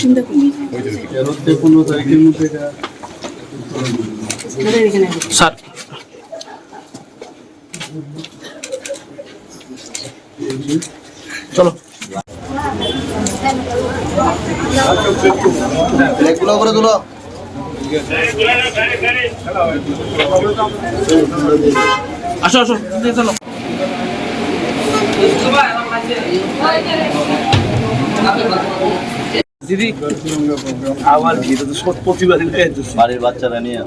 চিন্তা করি। তেরো থেকে পনেরো তারিখের মধ্যে স্যার। চলো। এগুলো করে তুলো। আসো আসো চলো। দিদি? আবার কি এটা তো সব প্রতিবারই খাইতেছে বাড়ির বাচ্চারা নিয়ে?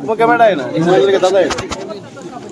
o né? Vai te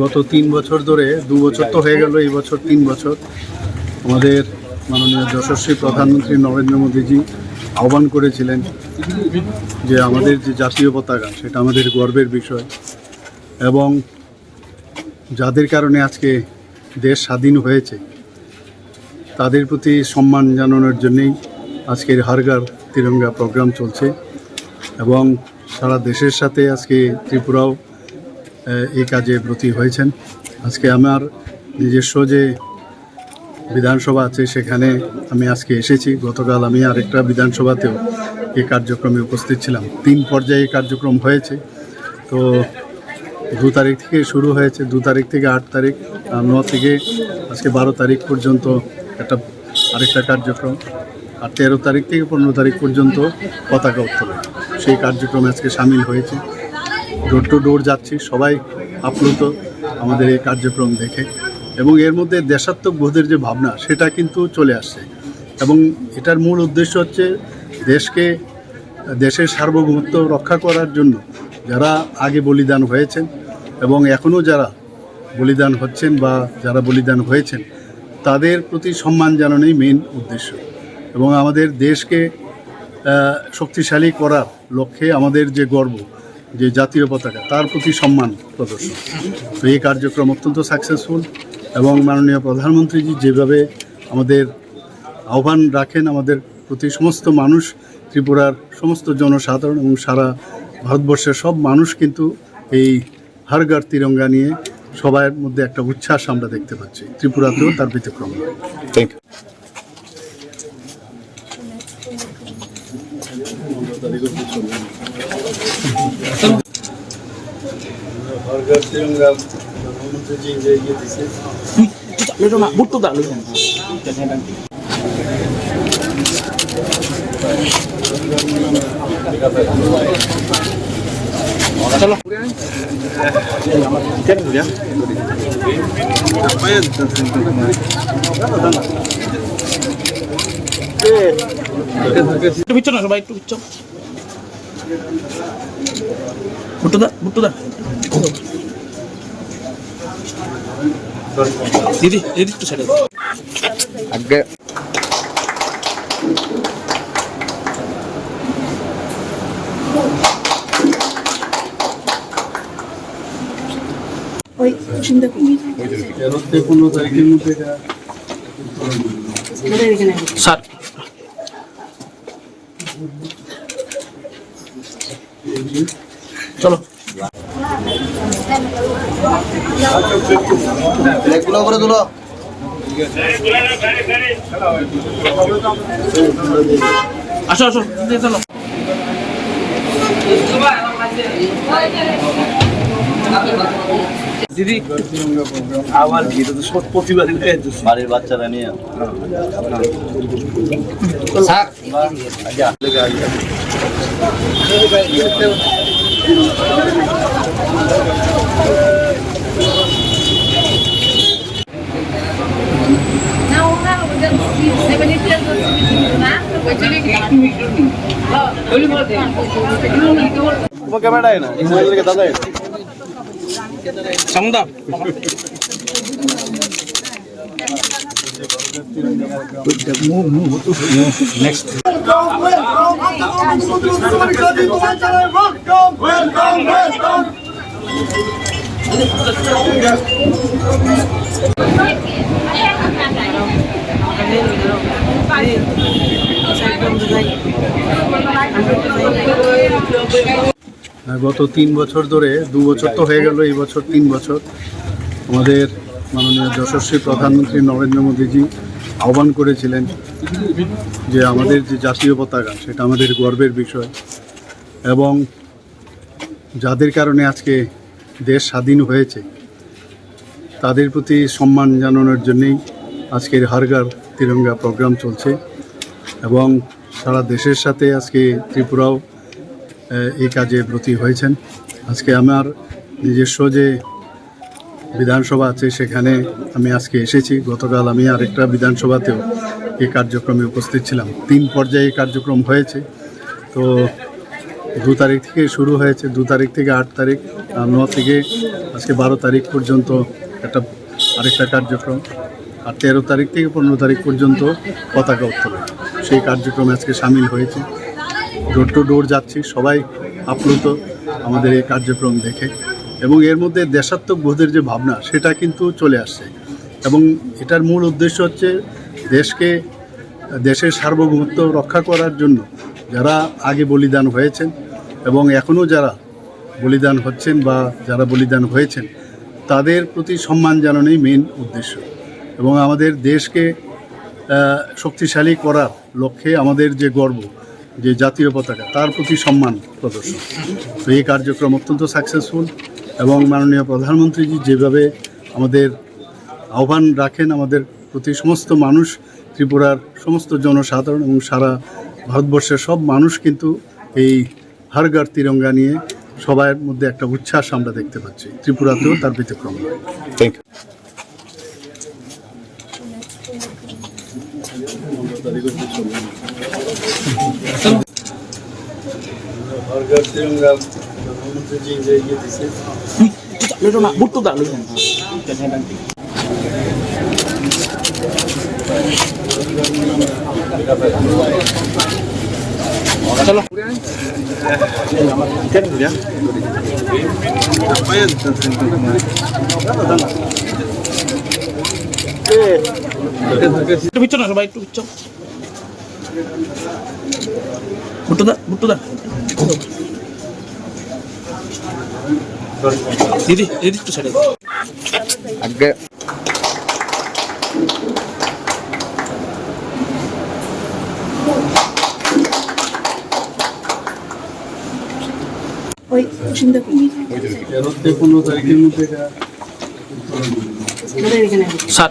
গত তিন বছর ধরে, দু বছর তো হয়ে গেল, এই বছর তিন বছর। আমাদের মাননীয় যশস্বী প্রধানমন্ত্রী নরেন্দ্র মোদীজি আহ্বান করেছিলেন যে আমাদের যে জাতীয় পতাকা, সেটা আমাদের গর্বের বিষয়। এবং যাদের কারণে আজকে দেশ স্বাধীন হয়েছে, তাদের প্রতি সম্মান জানানোর জন্যেই আজকের হারগার তিরঙ্গা প্রোগ্রাম চলছে। এবং সারা দেশের সাথে আজকে ত্রিপুরাও এই কাজে ব্রতী হয়েছেন। আজকে আমার নিজস্ব যে বিধানসভা আছে, সেখানে আমি আজকে এসেছি। গতকাল আমি আরেকটা বিধানসভাতেও এই কার্যক্রমে উপস্থিত ছিলাম। তিন পর্যায়ে কার্যক্রম হয়েছে। তো দু তারিখ থেকে শুরু হয়েছে। দু তারিখ থেকে আট তারিখ ন থেকে আজকে বারো তারিখ পর্যন্ত একটা আরেকটা কার্যক্রম, আর তেরো তারিখ থেকে পনেরো তারিখ পর্যন্ত পতাকা উত্তোলন। সেই কার্যক্রমে আজকে সামিল হয়েছে। ডোর টু ডোর যাচ্ছি, সবাই আপ্লুত আমাদের এই কার্যক্রম দেখে। এবং এর মধ্যে দেশাত্মক বোধের যে ভাবনা, সেটা কিন্তু চলে আসছে। এবং এটার মূল উদ্দেশ্য হচ্ছে দেশকে, দেশের সার্বভৌমত্ব রক্ষা করার জন্য যারা আগে বলিদান হয়েছেন এবং এখনও যারা বলিদান হচ্ছেন বা যারা বলিদান হয়েছেন, তাদের প্রতি সম্মান জানানোই মেন উদ্দেশ্য। এবং আমাদের দেশকে শক্তিশালী করার লক্ষ্যে আমাদের যে গর্ব যে জাতীয় পতাকা, তার প্রতি সম্মান প্রদর্শন। তো এই কার্যক্রম অত্যন্ত সাকসেসফুল এবং মাননীয় প্রধানমন্ত্রীজি যেভাবে আমাদের আহ্বান রাখেন, আমাদের প্রতি সমস্ত মানুষ, ত্রিপুরার সমস্ত জনসাধারণ এবং সারা ভারতবর্ষের সব মানুষ কিন্তু এই হারগার তিরঙ্গা নিয়ে সবার মধ্যে একটা উচ্ছ্বাস আমরা দেখতে পাচ্ছি, ত্রিপুরাতেও তার ব্যতিক্রম। থ্যাংক ইউ চলো একটু বিচ্ছ না সবাই একটু বিচ্ছ বুট্টু দা দিদি দিদি একটু ছেড়ে আগে ওই চিন্তা করি তেরো থেকে পনেরো তারিখের মধ্যে স্যার। চলো। করে তুলো। আসো আসো চলো। দিদি। আবার কি? তো সব খাইতেছে বাড়ির বাচ্চারা নিয়ে। वो कैमरा है ना इस के दादा है समदा नेक्स्ट গত তিন বছর ধরে, দু বছর তো হয়ে গেল, এই বছর তিন বছর। আমাদের মাননীয় যশস্বী প্রধানমন্ত্রী নরেন্দ্র মোদীজি আহ্বান করেছিলেন যে আমাদের যে জাতীয় পতাকা, সেটা আমাদের গর্বের বিষয় এবং যাদের কারণে আজকে দেশ স্বাধীন হয়েছে, তাদের প্রতি সম্মান জানানোর জন্যেই আজকের হারগার তিরঙ্গা প্রোগ্রাম চলছে এবং সারা দেশের সাথে আজকে ত্রিপুরাও এই কাজে ব্রতী হয়েছেন। আজকে আমার নিজস্ব যে বিধানসভা আছে, সেখানে আমি আজকে এসেছি। গতকাল আমি আরেকটা বিধানসভাতেও এই কার্যক্রমে উপস্থিত ছিলাম। তিন পর্যায়ে কার্যক্রম হয়েছে। তো দু তারিখ থেকে শুরু হয়েছে। দু তারিখ থেকে আট তারিখ ন থেকে আজকে বারো তারিখ পর্যন্ত একটা আরেকটা কার্যক্রম। আর তেরো তারিখ থেকে পনেরো তারিখ পর্যন্ত পতাকা উত্তোলন। সেই কার্যক্রমে আজকে সামিল হয়েছে। ডোর টু ডোর যাচ্ছি। সবাই আপ্লুত আমাদের এই কার্যক্রম দেখে। এবং এর মধ্যে দেশাত্মক বোধের যে ভাবনা, সেটা কিন্তু চলে আসছে। এবং এটার মূল উদ্দেশ্য হচ্ছে দেশকে, দেশের সার্বভৌমত্ব রক্ষা করার জন্য যারা আগে বলিদান হয়েছেন এবং এখনও যারা বলিদান হচ্ছেন বা যারা বলিদান হয়েছেন, তাদের প্রতি সম্মান জানানোই মেন উদ্দেশ্য। এবং আমাদের দেশকে শক্তিশালী করার লক্ষ্যে আমাদের যে গর্ব, যে জাতীয় পতাকা, তার প্রতি সম্মান প্রদর্শন। তো এই কার্যক্রম অত্যন্ত সাকসেসফুল এবং মাননীয় প্রধানমন্ত্রীজি যেভাবে আমাদের আহ্বান রাখেন আমাদের প্রতি সমস্ত মানুষ ত্রিপুরার সমস্ত জনসাধারণ এবং সারা ভারতবর্ষের সব মানুষ কিন্তু এই হারগার তিরঙ্গা নিয়ে সবার মধ্যে একটা উচ্ছ্বাস আমরা দেখতে পাচ্ছি ত্রিপুরাতেও তার ব্যতিক্রম। নয়। হারগার তিরঙ্গা প্রধানমন্ত্রীজি যে ইয়ে দিছে একটু বিচ্ছ না সবাই একটু বিচ্ছ ভুট্টুদা ভুট্টুদা দিদি দিদি একটু সাইডে আগে। তেরো থেকে তারিখের মধ্যে এটা স্যার।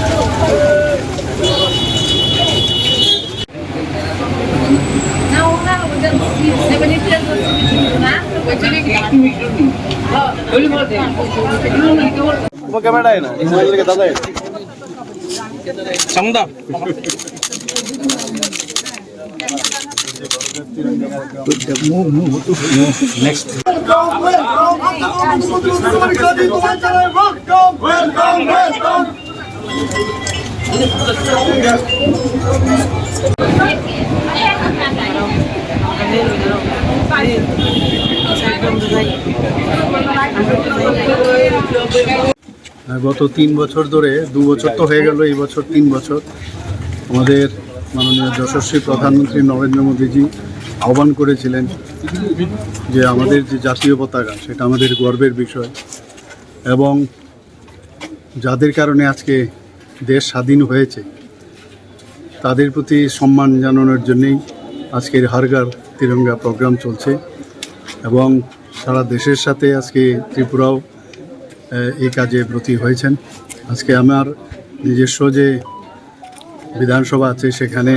मग कॅमेरा आहे ना इंग्रजी घेतात आहे समजा नेक्स्ट Thank you. গত তিন বছর ধরে, দু বছর তো হয়ে গেল, এই বছর তিন বছর। আমাদের মাননীয় যশস্বী প্রধানমন্ত্রী নরেন্দ্র মোদীজি আহ্বান করেছিলেন যে আমাদের যে জাতীয় পতাকা, সেটা আমাদের গর্বের বিষয়। এবং যাদের কারণে আজকে দেশ স্বাধীন হয়েছে, তাদের প্রতি সম্মান জানানোর জন্যেই আজকের হারগার তিরঙ্গা প্রোগ্রাম চলছে। এবং সারা দেশের সাথে আজকে ত্রিপুরাও এই কাজে ব্রতী হয়েছেন। আজকে আমার নিজস্ব যে বিধানসভা আছে, সেখানে